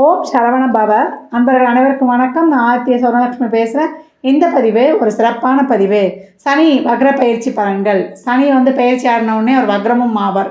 ஓம் சரவண பவ. அன்பர்கள் அனைவருக்கும் வணக்கம். நான் ஆத்திய சௌரலட்சுமி பேசுகிறேன் இந்த பதிவு ஒரு சிறப்பான பதிவு. சனி வக்ர பயிற்சி பலன்கள். சனி வந்து பயிற்சி ஆடினவுடனே ஒரு வக்ரமும் ஆவார்.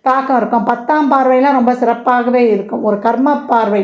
தாக்கம் இருக்கும். பத்தாம் பார்வையெல்லாம் ரொம்ப சிறப்பாகவே இருக்கும். ஒரு கர்ம பார்வை.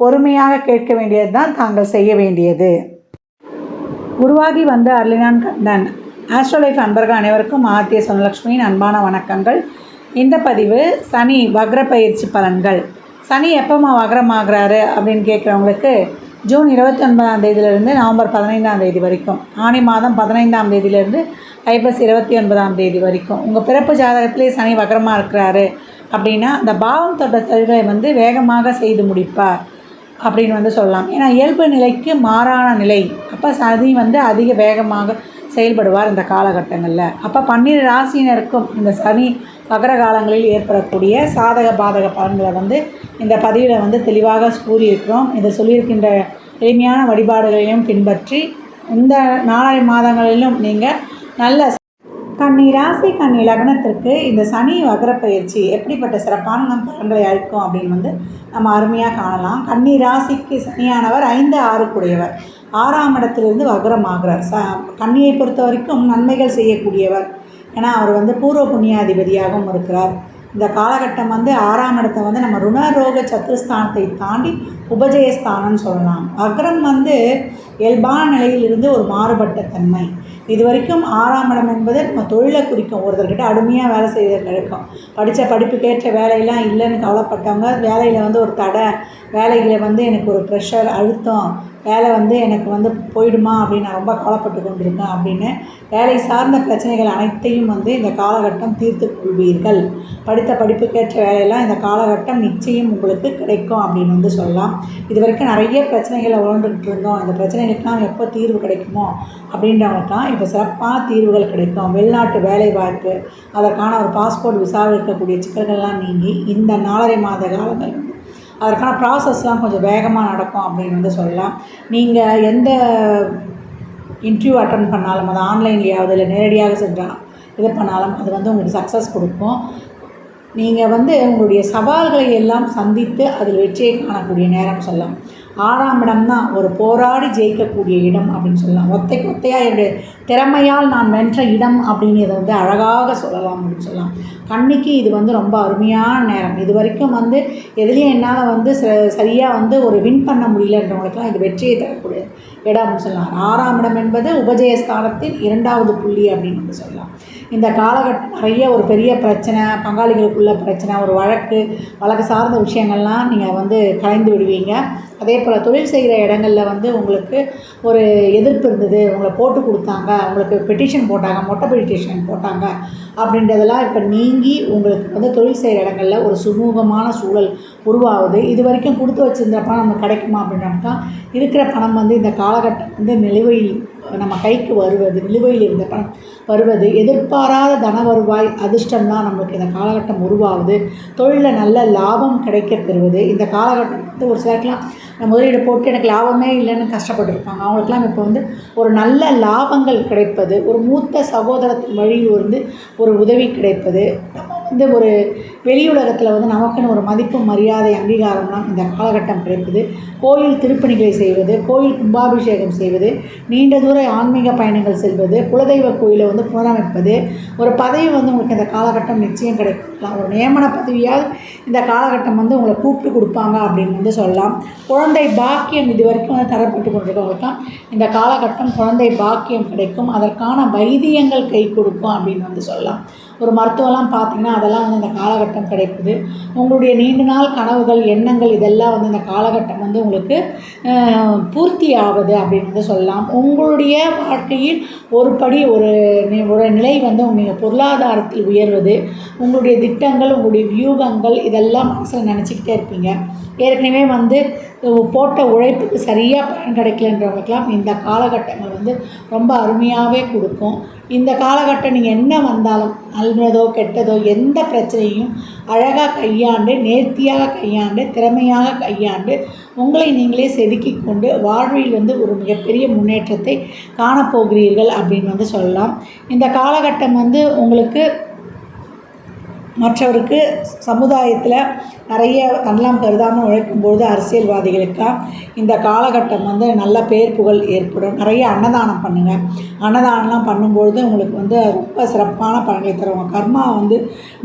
பொறுமையாக கேட்க வேண்டியது தான் தாங்கள் செய்ய வேண்டியது. உருவாகி வந்த அர்லினான் கண்ணன். ஆஸ்ட்ரோலைஃப் அன்பர்கள் அனைவருக்கும் ஆர்த்திய சொன்னலட்சுமியின் அன்பான வணக்கங்கள். இந்த பதிவு சனி வக்ர பயிற்சி பலன்கள். சனி எப்போம்மா வக்ரமாகிறாரு அப்படின்னு கேட்குறவங்களுக்கு ஜூன் இருபத்தி ஒன்பதாம் தேதியிலிருந்து நவம்பர் பதினைந்தாம் தேதி வரைக்கும் ஆணி மாதம் பதினைந்தாம் தேதியிலிருந்து ஐப்பசி இருபத்தி ஒன்பதாம் தேதி வரைக்கும். உங்கள் பிறப்பு ஜாதகத்திலே சனி வக்ரமாக இருக்கிறாரு அப்படின்னா அந்த பாவம் தொட்ட தொழிலை வந்து வேகமாக செய்து முடிப்பார். அப்படின்னு வந்து சொல்லலாம். ஏன்னா இயல்பு நிலைக்கு மாறான நிலை. அப்போ சதி வந்து அதிக வேகமாக செயல்படுவார் இந்த காலகட்டங்களில். அப்போ பன்னிரு ராசியினருக்கும் இந்த சனி மகர காலங்களில் ஏற்படக்கூடிய சாதக பாதக பலன்களை வந்து இந்த பதிவில் வந்து தெளிவாக கூறியிருக்கிறோம். இதை சொல்லியிருக்கின்ற எளிமையான வழிபாடுகளையும் பின்பற்றி இந்த நாலரை மாதங்களிலும் நீங்கள் நல்ல கன்னி ராசி கன்னி லக்னத்திற்கு இந்த சனி வகர பயிற்சி எப்படிப்பட்ட சிறப்பான நம் பலன்களை அளிக்கும் அப்படின்னு வந்து நம்ம அருமையாக காணலாம். கன்னி ராசிக்கு சனியானவர் ஐந்து ஆறுக்குடையவர் ஆறாம் இடத்திலிருந்து வகரமாகிறார். ச கன்னியை பொறுத்த வரைக்கும் நன்மைகள் செய்யக்கூடியவர். ஏன்னா அவர் வந்து பூர்வ புண்ணியாதிபதியாகவும் இருக்கிறார். இந்த காலகட்டம் வந்து ஆறாம் இடத்தை வந்து நம்ம ருணரோக சத்துருஸ்தானத்தை தாண்டி உபஜயஸ்தானம்னு சொல்லலாம். வக்ரம் வந்து இயல்பான நிலையிலிருந்து ஒரு மாறுபட்ட தன்மை. இது வரைக்கும் ஆறாம் இடம் என்பது நம்ம தொழிலை குறிக்கும். ஒருத்தர்கிட்ட அடிமையாக வேலை செய்வது கிடைக்கும் படித்த படிப்புக்கேற்ற வேலையெல்லாம் இல்லைன்னு கவலைப்பட்டவங்க வேலையில் வந்து ஒரு தடை வேலையில் வந்து எனக்கு ஒரு ப்ரெஷர் அழுத்தம் வேலை வந்து எனக்கு வந்து போயிடுமா அப்படின்னு நான் ரொம்ப கவலைப்பட்டு கொண்டிருக்கேன் அப்படின்னு வேலை சார்ந்த பிரச்சனைகள் அனைத்தையும் வந்து இந்த காலகட்டம் தீர்த்து கொள்வீர்கள். படித்த படிப்புக்கேற்ற வேலையெல்லாம் இந்த காலகட்டம் நிச்சயம் உங்களுக்கு கிடைக்கும் அப்படின்னு வந்து சொல்லலாம். இது வரைக்கும் நிறைய பிரச்சனைகளை உழந்துக்கிட்டு இருந்தோம். இந்த பிரச்சனைகளுக்கெல்லாம் எப்போ தீர்வு கிடைக்குமோ அப்படின்றவங்களுக்குலாம் இப்போ சிறப்பான தீர்வுகள் கிடைக்கும். வெளிநாட்டு வேலை வாய்ப்பு அதற்கான ஒரு பாஸ்போர்ட் விசாவில் இருக்கக்கூடிய சிக்கல்கள்லாம் நீங்கி இந்த நாலரை மாத காலங்கள் வந்து அதற்கான ப்ராசஸ்லாம் கொஞ்சம் வேகமாக நடக்கும் அப்படின்னு வந்து சொல்லலாம். நீங்கள் எந்த இன்டர்வியூ அட்டன் பண்ணாலும் அது ஆன்லைன்லேயாவது இல்லை நேரடியாக செஞ்சாலும் இது பண்ணாலும் அது வந்து உங்களுக்கு சக்ஸஸ் கொடுக்கும். நீங்கள் வந்து உங்களுடைய சவால்களை எல்லாம் சந்தித்து அதில் வெற்றியை காணக்கூடிய நேரம் சொல்லலாம். ஆறாம் இடம் தான் ஒரு போராடி ஜெயிக்கக்கூடிய இடம் அப்படின்னு சொல்லலாம். ஒத்தைக்கு ஒத்தையாக என்னுடைய திறமையால் நான் வென்ற இடம் அப்படிங்கிறத வந்து அழகாக சொல்லலாம் அப்படின்னு சொல்லலாம். கண்ணிக்கு இது வந்து ரொம்ப அருமையான நேரம். இது வரைக்கும் வந்து எதுலேயும் என்னால் வந்து ச- சரியாக வந்து ஒரு வின் பண்ண முடியலன்றவங்களுக்குலாம் இது வெற்றியை தரக்கூடிய இடம் அப்படின்னு சொல்லலாம். ஆறாம் இடம் என்பது உபஜயஸ்தானத்தின் இரண்டாவது புள்ளி அப்படின்னு வந்து சொல்லலாம். இந்த காலகட்டம் நிறைய ஒரு பெரிய பிரச்சனை பங்காளிகளுக்குள்ள பிரச்சனை ஒரு வழக்கு வழக்கு சார்ந்த விஷயங்கள்லாம் நீங்கள் வந்து கலைந்து விடுவீங்க. அதே போல் தொழில் செய்கிற இடங்களில் வந்து உங்களுக்கு ஒரு எதிர்ப்பு இருந்தது உங்களை போட்டு கொடுத்தாங்க உங்களுக்கு பெட்டிஷன் போட்டாங்க மொட்டை பெட்டிஷன் போட்டாங்க. அப்படின்றதெல்லாம் இப்போ நீங்கி உங்களுக்கு வந்து தொழில் செய்கிற இடங்கள்ல ஒரு சுமூகமான சூழல் உருவாகுது. இது வரைக்கும் கொடுத்து வச்சுருந்த பணம் நமக்கு கிடைக்குமா அப்படின்னாக்கா இருக்கிற பணம் வந்து இந்த காலகட்டம் வந்து நிலுவையில் நம்ம கைக்கு வருவது நிலுவையில் இருந்த பணம் வருவது. எதிர்பாராத தன வருவாய் அதிர்ஷ்டம் தான் நம்மளுக்கு இந்த காலகட்டம் உருவாகுது. தொழிலில் நல்ல லாபம் கிடைக்க பெறுவது. இந்த காலகட்டம் வந்து ஒரு சிலருக்குலாம் நான் முதலீடு போட்டு எனக்கு லாபமே இல்லைன்னு கஷ்டப்பட்டுருப்பாங்க. அவங்களுக்குலாம் இப்போ வந்து ஒரு நல்ல லாபங்கள் கிடைப்பது ஒரு மூத்த சகோதரத்தின் வழியில் வந்து ஒரு உதவி கிடைப்பது இந்த ஒரு வெளியுலகத்தில் வந்து நமக்குன்னு ஒரு மதிப்பு மரியாதை அங்கீகாரம்லாம் இந்த காலகட்டம் கிடைக்குது. கோயில் திருப்பணிகளை செய்வது கோயில் கும்பாபிஷேகம் செய்வது நீண்ட தூர ஆன்மீக பயணங்கள் செல்வது குலதெய்வ கோயிலை வந்து புனரமைப்பது ஒரு பதவி வந்து உங்களுக்கு இந்த காலகட்டம் நிச்சயம் கிடைக்கலாம். ஒரு நியமன பதவியால் இந்த காலகட்டம் வந்து உங்களை கூப்பிட்டு கொடுப்பாங்க அப்படின்னு வந்து சொல்லலாம். குழந்தை பாக்கியம் இது வரைக்கும் வந்து தரப்பட்டு கொண்டிருக்கவங்களுக்குலாம் இந்த காலகட்டம் குழந்தை பாக்கியம் கிடைக்கும். அதற்கான வைத்தியங்கள் கை கொடுக்கும் அப்படின்னு வந்து சொல்லலாம். ஒரு மருத்துவம்லாம் பார்த்தீங்கன்னா அதெல்லாம் வந்து இந்த காலகட்டம் கிடைக்குது. உங்களுடைய நீண்ட நாள் கனவுகள் எண்ணங்கள் இதெல்லாம் வந்து இந்த காலகட்டம் வந்து உங்களுக்கு பூர்த்தி ஆகுது அப்படின்னு வந்து சொல்லலாம். உங்களுடைய வாழ்க்கையில் ஒரு படி ஒரு நி- ஒரு நிலை வந்து நீங்கள் பொருளாதாரத்தில் உயர்வது உங்களுடைய திட்டங்கள் உங்களுடைய வியூகங்கள் இதெல்லாம் மனசில் நினச்சிக்கிட்டே இருப்பீங்க. ஏற்கனவே வந்து போட்ட உழைப்புக்கு சரியாக பலன் கிடைக்கலன்றவங்களுக்கெல்லாம் இந்த காலகட்டங்கள் வந்து ரொம்ப அருமையாகவே கொடுக்கும். இந்த காலகட்டம் நீங்கள் என்ன வந்தாலும் நல்லதோ கெட்டதோ எந்த பிரச்சனையும் அழகாக கையாண்டு நேர்த்தியாக கையாண்டு திறமையாக கையாண்டு உங்களை நீங்களே செதுக்கி கொண்டு வாழ்வில் வந்து ஒரு மிகப்பெரிய முன்னேற்றத்தை காணப்போகிறீர்கள் அப்படின்னு வந்து சொல்லலாம். இந்த காலகட்டம் வந்து உங்களுக்கு மற்றவருக்கு சமுதாயத்தில் நிறைய தன்னலம் கருதாமல் உழைக்கும்பொழுது அரசியல்வாதிகளுக்கு இந்த காலகட்டம் வந்து நல்ல பேர் புகழ் ஏற்படும். நிறைய அன்னதானம் பண்ணுங்கள் அன்னதானம்லாம் பண்ணும்பொழுது உங்களுக்கு வந்து ரொம்ப சிறப்பான பலன்களை தரும். கர்மா வந்து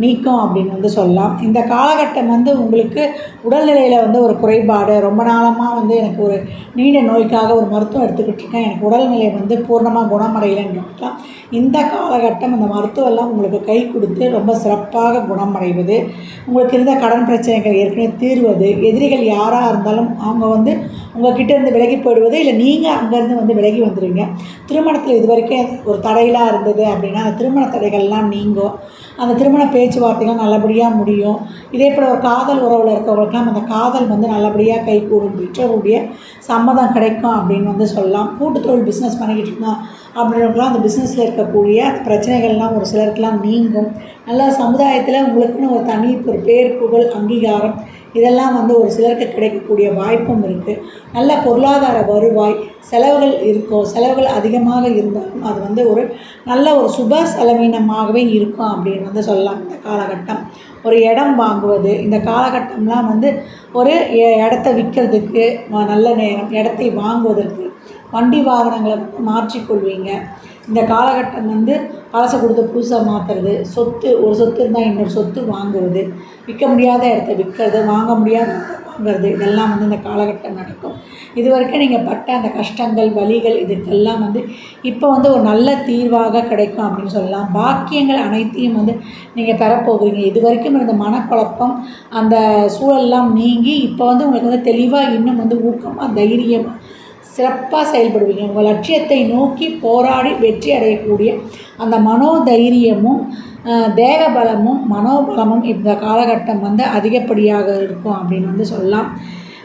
நீக்கும் அப்படின்னு வந்து சொல்லலாம். இந்த காலகட்டம் வந்து உங்களுக்கு உடல்நிலையில் வந்து ஒரு குறைபாடு. ரொம்ப நாளமாக வந்து எனக்கு ஒரு நீண்ட நோய்க்காக ஒரு மருத்துவம் எடுத்துக்கிட்டு இருக்கேன். எனக்கு உடல்நிலை வந்து பூர்ணமாக குணமடையலைன்றதுக்கெல்லாம் இந்த காலகட்டம் அந்த மருத்துவம்லாம் உங்களுக்கு கை கொடுத்து ரொம்ப சிறப்பாக குணமடைவது. உங்களுக்கு இருந்த கடன் பிரச்சனை பிரச்சனைகள் ஏற்கனவே தீர்வது எதிரிகள் யாராக இருந்தாலும் அவங்க வந்து உங்ககிட்ட இருந்து விலகி போயிடுவது இல்லை நீங்கள் அங்கேருந்து வந்து விலகி வந்துடுவீங்க திருமணத்தில் இது வரைக்கும் ஒரு தடையெல்லாம் இருந்தது அப்படின்னா அந்த திருமண தடைகள்லாம் நீங்கும். அந்த திருமண பேச்சுவார்த்தைகள் நல்லபடியாக முடியும். இதே போல் ஒரு காதல் உறவில் இருக்கவங்களுக்கெல்லாம் அந்த காதல் வந்து நல்லபடியாக கைகூடும். பெற்றோருடைய சம்மதம் கிடைக்கும் அப்படின்னு வந்து சொல்லலாம். கூட்டுத்தொழில் பிஸ்னஸ் பண்ணிக்கிட்டு இருந்தோம். அப்படின்றவங்களாம் அந்த பிஸ்னஸில் இருக்கக்கூடிய பிரச்சனைகள்லாம் ஒரு சிலருக்கெல்லாம் நீங்கும். நல்லா சமுதாயத்தில் உங்களுக்குன்னு ஒரு தனி ஒரு பேர் புகழ் அங்கீகாரம் இதெல்லாம் வந்து ஒரு சிலருக்கு கிடைக்கக்கூடிய வாய்ப்பும் இருக்குது நல்ல பொருளாதார வருவாய் செலவுகள் இருக்கும். செலவுகள் அதிகமாக இருந்தாலும் அது வந்து ஒரு நல்ல ஒரு சுப செலவினமாகவே இருக்கும் அப்படின்னு வந்து சொல்லலாம் இந்த காலகட்டம். ஒரு இடம் வாங்குவது இந்த காலகட்டம்லாம் வந்து ஒரு எ- இடத்த விற்கிறதுக்கு நல்ல நேரம் இடத்தை வாங்குவதற்கு வண்டி வாகனங்களை மாற்றிக்கொள்வீங்க. இந்த காலகட்டம் வந்து பழசை கொடுத்து புதுசாக மாற்றுறது சொத்து ஒரு சொத்து இருந்தால் இன்னொரு சொத்து வாங்குவது விற்க முடியாத இடத்த விற்கிறது வாங்க முடியாத வாங்குறது இதெல்லாம் வந்து இந்த காலகட்டம் நடக்கும். இது வரைக்கும் நீங்கள் பட்ட அந்த கஷ்டங்கள் வலிகள் இதுக்கெல்லாம் வந்து இப்போ வந்து ஒரு நல்ல தீர்வாக கிடைக்கும் அப்படின்னு சொல்லலாம். பாக்கியங்கள் அனைத்தையும் வந்து நீங்கள் பெறப்போகிறீங்க. இது வரைக்கும் இருந்த மனக்குழப்பம் அந்த சூழல்லாம் நீங்கி இப்போ வந்து உங்களுக்கு வந்து தெளிவாக இன்னும் வந்து ஊக்கமாக தைரியமாக சிறப்பாக செயல்படுவீங்க. உங்கள் லட்சியத்தை நோக்கி போராடி வெற்றி அடையக்கூடிய அந்த மனோதைரியமும் தேக பலமும் மனோபலமும் இந்த காலகட்டம் வந்து அதிகப்படியாக இருக்கும் அப்படின்னு வந்து சொல்லலாம்.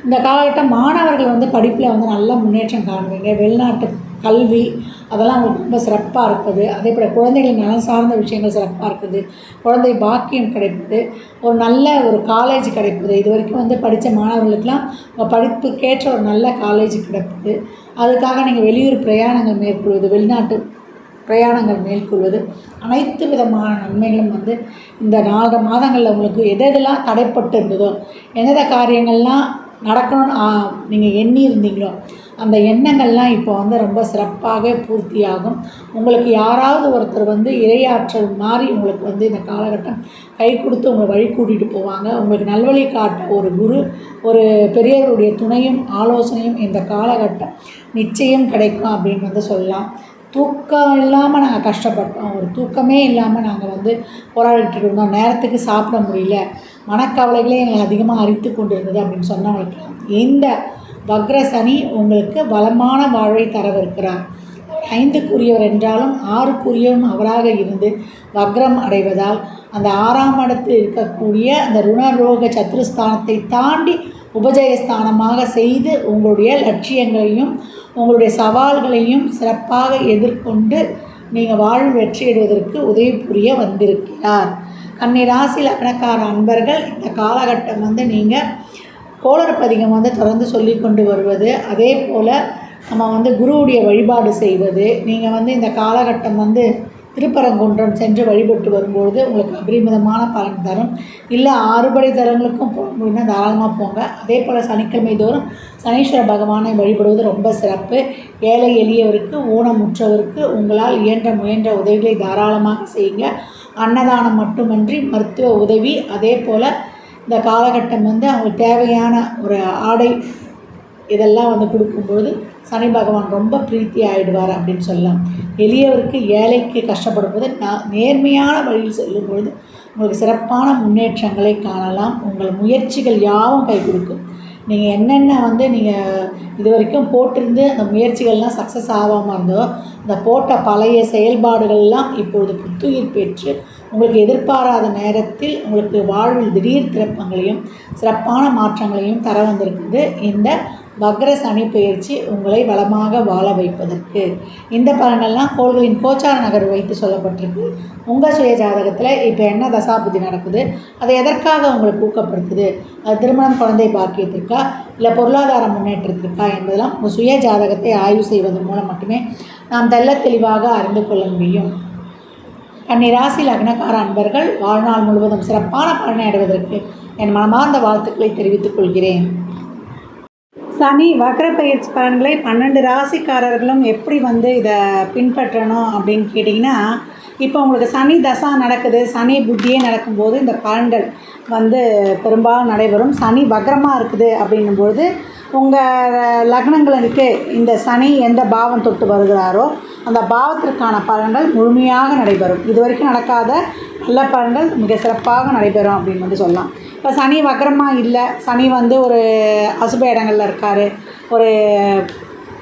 இந்த காலகட்டம் மாணவர்கள் வந்து படிப்பில் வந்து நல்ல முன்னேற்றம் காணுவீங்க வெளிநாட்டு கல்வி அதெல்லாம் அவங்களுக்கு ரொம்ப சிறப்பாக இருக்குது. அதே போல் குழந்தைகள் நலன் சார்ந்த விஷயங்கள் சிறப்பாக இருக்குது. குழந்தை பாக்கியம் கிடைப்பது ஒரு நல்ல ஒரு காலேஜ் கிடைப்பது. இது வரைக்கும் வந்து படித்த மாணவர்களுக்கெல்லாம் உங்கள் படிப்புக்கேற்ற ஒரு நல்ல காலேஜ் கிடைப்பது. அதுக்காக நீங்கள் வெளியூர் பிரயாணங்கள் மேற்கொள்வது வெளிநாட்டு பிரயாணங்கள் மேற்கொள்வது அனைத்து விதமான நன்மைகளும் வந்து இந்த நாலரை மாதங்களில் உங்களுக்கு எது எதெல்லாம் தடைப்பட்டு இருந்ததோ எந்தெந்த காரியங்கள்லாம் நடக்கணும்னு நீங்கள் எண்ணி இருந்தீங்களோ அந்த எண்ணங்கள்லாம் இப்போ வந்து ரொம்ப சிறப்பாக பூர்த்தியாகும். உங்களுக்கு யாராவது ஒருத்தர் வந்து இரையாற்றல் மாதிரி உங்களுக்கு வந்து இந்த காலகட்டம் கை கொடுத்து உங்களை வழி கூட்டிகிட்டு போவாங்க. உங்களுக்கு நல்வழி காட்ட ஒரு குரு ஒரு பெரியவருடைய துணையும் ஆலோசனையும் இந்த காலகட்டம் நிச்சயம் கிடைக்கும் அப்படின்னு வந்து சொல்லலாம். தூக்கம் இல்லாமல் நாங்கள் கஷ்டப்பட்டோம். ஒரு தூக்கமே இல்லாமல் நாங்கள் வந்து போராடிட்டு இருந்தோம். நேரத்துக்கு சாப்பிட முடியல. மனக்கவலைகளே எங்களை அதிகமாக அரித்து கொண்டு இருந்தது அப்படின்னு சொன்னவங்களுக்கு இந்த வக்ர சனி உங்களுக்கு வளமான வாழ்வை தரவிருக்கிறார். ஐந்துக்குரியவர் என்றாலும் ஆறுக்குரியவரும் அவராக இருந்து வக்ரம் அடைவதால் அந்த ஆறாம் இடத்தில் இருக்கக்கூடிய அந்த ருணரோக சத்துருஸ்தானத்தை தாண்டி உபஜயஸ்தானமாக செய்து உங்களுடைய லட்சியங்களையும் உங்களுடைய சவால்களையும் சிறப்பாக எதிர்கொண்டு நீங்கள் வாழ்வு வெற்றியிடுவதற்கு உதவி புரிய வந்திருக்கிறார். கன்னி ராசி லக்னக்கார அன்பர்கள் இந்த காலகட்டம் வந்து நீங்கள் கோளர் பதிகம் வந்து தொடர்ந்து சொல்லி கொண்டு வருவது அதே போல் நம்ம வந்து குருவுடைய வழிபாடு செய்வது. நீங்கள் வந்து இந்த காலகட்டம் வந்து திருப்பரங்குன்றம் சென்று வழிபட்டு வரும்பொழுது உங்களுக்கு அபரிமிதமான பலன் தரும். இல்லை ஆறுபடை தலங்களுக்கும் போக முடியும்னா தாராளமாக போங்க. அதே போல் சனிக்கிழமை தோறும் சனீஸ்வர பகவானை வழிபடுவது ரொம்ப சிறப்பு. ஏழை எளியவருக்கு ஊனமுற்றவருக்கு உங்களால் இயன்ற முயன்ற உதவிகளை தாராளமாக செய்யுங்க. அன்னதானம் மட்டுமன்றி மருத்துவ உதவி அதே போல் இந்த காலகட்டம் வந்து அவங்களுக்கு தேவையான ஒரு ஆடை இதெல்லாம் வந்து கொடுக்கும்பொழுது சனி பகவான் ரொம்ப பிரீத்தி ஆகிடுவார் அப்படின்னு சொல்லலாம். எளியவருக்கு ஏழைக்கு கஷ்டப்படும் போது நான் நேர்மையான வழியில் செல்லும் பொழுது உங்களுக்கு சிறப்பான முன்னேற்றங்களை காணலாம். உங்கள் முயற்சிகள் யாவும் கை கொடுக்கும். நீங்கள் என்னென்ன வந்து நீங்கள் இது வரைக்கும் போட்டிருந்து அந்த முயற்சிகள்லாம் சக்ஸஸ் ஆகாமல் இருந்தோ அந்த போட்ட பழைய செயல்பாடுகள்லாம் இப்பொழுது புத்துயிர் பெற்று உங்களுக்கு எதிர்பாராத நேரத்தில் உங்களுக்கு வாழ்வில் திடீர் திருப்பங்களையும் சிறப்பான மாற்றங்களையும் தர வந்திருக்குது இந்த வக்ர சனி பயிற்சி உங்களை வளமாக வாழ வைப்பதற்கு. இந்த பலனெல்லாம் கோள்களின் கோச்சார நகர் வைத்து சொல்லப்பட்டிருக்கு. உங்கள் சுய ஜாதகத்தில் இப்போ என்ன தசாபுத்தி நடக்குது? அது எதற்காக உங்களுக்கு ஊக்கப்படுத்துது? அது திருமணம் குழந்தை பாக்கியத்திற்கா இல்லை பொருளாதார முன்னேற்றத்திற்கா என்பதெல்லாம் உங்கள் சுய ஜாதகத்தை ஆய்வு செய்வதன் மூலம் மட்டுமே நாம் தெல்ல தெளிவாக அறிந்து கொள்ள முடியும். கன்னிராசி லக்னக்கார அன்பர்கள் வாழ்நாள் முழுவதும் சிறப்பான பலனை அடைவதற்கு என் மனமார்ந்த வாழ்த்துக்களை தெரிவித்துக் கொள்கிறேன். சனி வக்ர பயிற்சி பலன்களை பன்னெண்டு ராசிக்காரர்களும் எப்படி வந்து இதை பின்பற்றணும் அப்படின்னு கேட்டிங்கன்னா இப்போ உங்களுக்கு சனி தசா நடக்குது சனி புத்தியே நடக்கும்போது இந்த பலன்கள் வந்து பெரும்பாலும் நடைபெறும். சனி வக்ரமாக இருக்குது அப்படின்னும்பொழுது உங்கள் லக்னங்களுக்கு இந்த சனி எந்த பாவம் தொட்டு வருகிறாரோ அந்த பாவத்திற்கான பலன்கள் முழுமையாக நடைபெறும். இது வரைக்கும் நடக்காத நல்ல பலன்கள் மிக சிறப்பாக நடைபெறும் அப்படின்னு வந்து சொல்லலாம். இப்போ சனி வக்கரமாக இல்லை சனி வந்து ஒரு அசுப இடங்களில் இருக்கார். ஒரு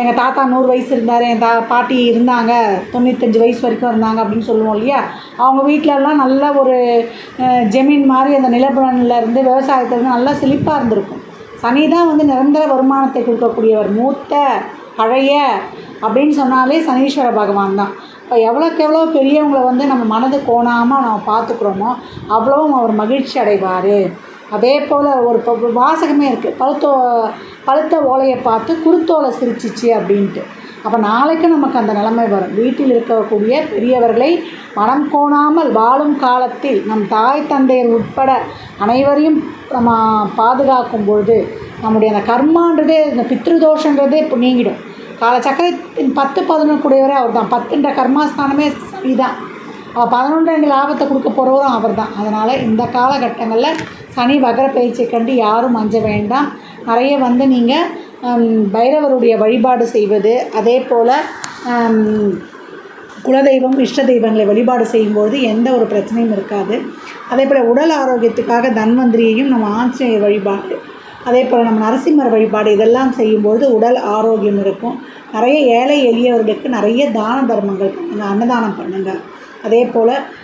எங்கள் தாத்தா நூறு வயசு இருந்தார் என் தா பாட்டி இருந்தாங்க தொண்ணூத்தஞ்சு வயசு வரைக்கும் இருந்தாங்க அப்படின்னு சொல்லுவோம் இல்லையா? அவங்க வீட்டிலலாம் நல்ல ஒரு ஜெமீன் மாதிரி அந்த நிலப்பலனில் இருந்து விவசாயத்தை இருந்து நல்லா செழிப்பாக இருந்திருக்கும். சனி தான் வந்து நிரந்தர வருமானத்தை கொடுக்கக்கூடியவர். மூத்த பழைய அப்படின்னு சொன்னாலே சனீஸ்வர பகவான் தான். இப்போ எவ்வளோக்கு எவ்வளோ பெரியவங்களை வந்து நம்ம மனது கோணாமல் நம்ம பார்த்துக்குறோமோ அவ்வளோவும் அவர் மகிழ்ச்சி அடைவார். அதே போல் ஒரு ப- வாசகமே இருக்குது பழுத்தோ பழுத்த ஓலையை பார்த்து குருத்தோலை சிரிச்சிச்சு அப்படின்ட்டு. அப்போ நாளைக்கு நமக்கு அந்த நிலைமை வரும். வீட்டில் இருக்கக்கூடிய பெரியவர்களை மனம் கோணாமல் வாழும் காலத்தில் நம் தாய் தந்தையர் உட்பட அனைவரையும் நம்ம பாதுகாக்கும் பொழுது நம்முடைய அந்த கர்மான்றதே இந்த பித்ருதோஷன்றதே இப்போ நீங்கிடும். காலச்சக்கரத்தின் பத்து பதினொன்று கூடியவரே அவர் தான் பத்துன்ற கர்மாஸ்தானமே சனி தான் அவள் பதினொன்று லாபத்தை கொடுக்க போகிறவரும் அவர் தான் அதனால் இந்த காலகட்டங்களில் சனி வகர பயிற்சியை கண்டு யாரும் அஞ்ச வேண்டாம். நிறைய வந்து நீங்கள் பைரவருடைய வழிபாடு செய்வது அதே போல் குலதெய்வம் இஷ்ட தெய்வங்களை வழிபாடு செய்யும்போது எந்த ஒரு பிரச்சனையும் இருக்காது. அதே போல் உடல் ஆரோக்கியத்துக்காக தன்வந்திரியையும் நம்ம ஆஞ்சநேயர் வழிபாடு அதே போல் நம்ம நரசிம்மர் வழிபாடு இதெல்லாம் செய்யும்போது உடல் ஆரோக்கியம் இருக்கும். நிறைய ஏழை எளியவர்களுக்கு நிறைய தான தர்மங்கள் பண்ணுங்கள் அன்னதானம் பண்ணுங்கள் அதே போல்